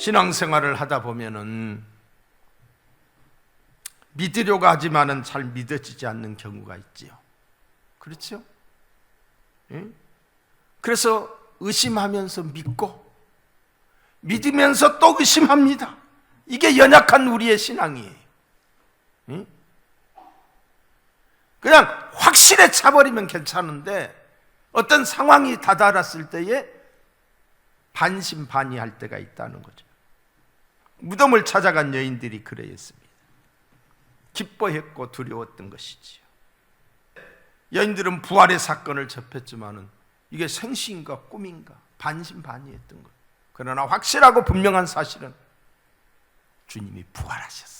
신앙생활을 하다 보면은 믿으려고 하지만은 잘 믿어지지 않는 경우가 있지요. 그렇죠? 예? 그래서 의심하면서 믿고 믿으면서 또 의심합니다. 이게 연약한 우리의 신앙이에요. 예? 그냥 확실해 차버리면 괜찮은데 어떤 상황이 다다랐을 때에 반신반의할 때가 있다는 거죠. 무덤을 찾아간 여인들이 그러했습니다. 기뻐했고 두려웠던 것이지요. 여인들은 부활의 사건을 접했지만은 이게 생시인가 꿈인가 반신반의했던 거예요. 그러나 확실하고 분명한 사실은 주님이 부활하셨어요.